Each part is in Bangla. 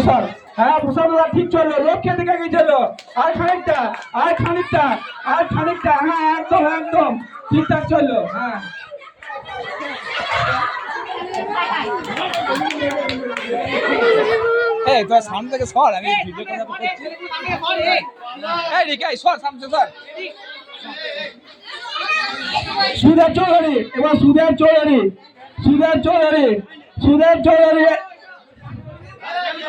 সর হ্যাঁ দাদা ঠিক চলল লক্ষ্যের দিকে এগিয়ে চলল। আর খানিকটা আর খানিকটা আর খানিকটা হ্যাঁ একদম একদম ঠিকঠাক চলল হ্যাঁ। এই তোর সামনে থেকে সর আমি ভিডিও কথা করছি এই রিকা সর সামনে সর। সুধের চৌধুরী এবার সুধের চৌধুরী সুধের চৌধুরী সুধের চৌধুরী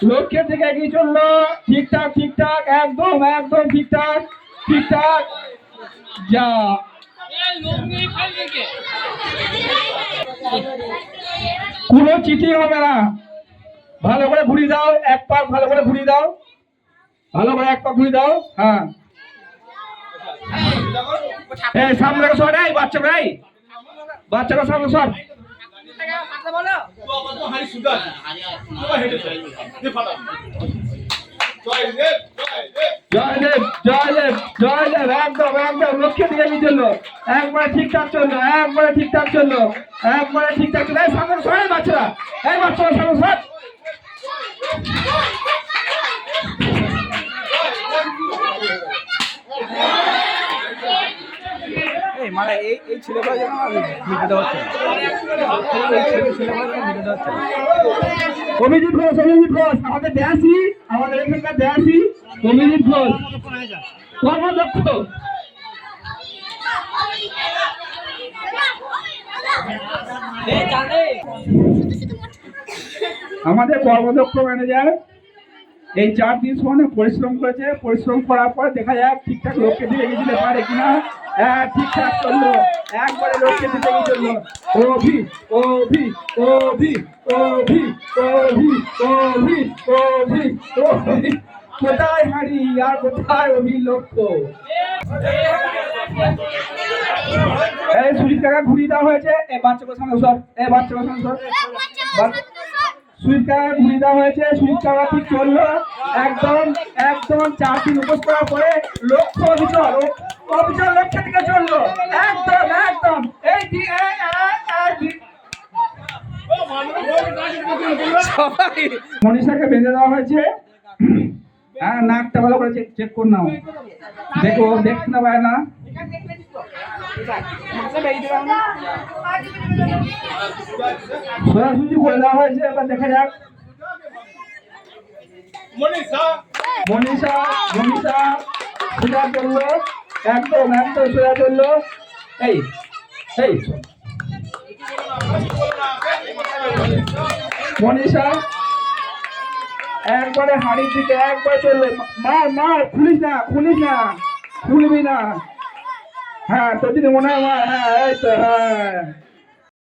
লক্ষ্যের থেকে এগিয়ে চলল। ঠিকঠাক ঠিকঠাক একদম একদম ঠিকঠাক ঠিকঠাক যা। কোনো চিঠি হবে না। ভালো করে ঘুরি দাও, এক পা ভালো করে ঘুরি দাও। ভালো করে এক পাক ঘুরি দাও হ্যাঁ। সামনে এই বাচ্চা ভাই বাচ্চারা সামনে একবারে ঠিকঠাক চলল, একবারে ঠিকঠাক চলল, একবারে ঠিকঠাক এই সামনে সবাই বাচ্চারা, এই বাচ্চারা সামনে সর এই মানে এই এই ছেলেগুলো যেন হচ্ছে অভিজিৎ ঘোষ অভিজিৎ ঘোষ আমাদের দেয়াসি আমাদের এখানকার দেয়াসি অভিজিৎ ঘোষ কর্মদক্ষ। আমাদের কর্মদক্ষ ম্যানেজার এই চার দিন সমানে পরিশ্রম করেছে। পরিশ্রম করার পর দেখা যাক ঠিকঠাক লোককে দিয়ে এগিয়ে দিতে পারে কিনা। হ্যাঁ ঠিকঠাক চলল একবারে লোককে কোথায় হারি আর কোথায় অভি লক্ষ্য এই সুজিত কাকা ঘুরিয়ে দেওয়া হয়েছে। এই বাচ্চাকে সামনে সব এই বাচ্চাকে সামনে সব দেওয়া হয়েছে ঠিক চলল। একদম একদম চার দিন উপোস করার পরে লক্ষ্য অবিচল অবিচল লক্ষ্যের দিকে চলল। একদম একদম এই মনীষাকে বেঁধে দেওয়া হয়েছে। হ্যাঁ নাকটা ভালো করে চেক চেক করে নাও। দেখো দেখতে না পায় না। দেখা যাক মনীষা মনীষা চলল সোজা চলল। এই মনীষা, একবারে হাড়ির দিকে একবারে চলবে মার মার খুলিস না খুলিস না, খুলবি না। হ্যাঁ তোর যদি মনে হয় হ্যাঁ এই তো হ্যাঁ।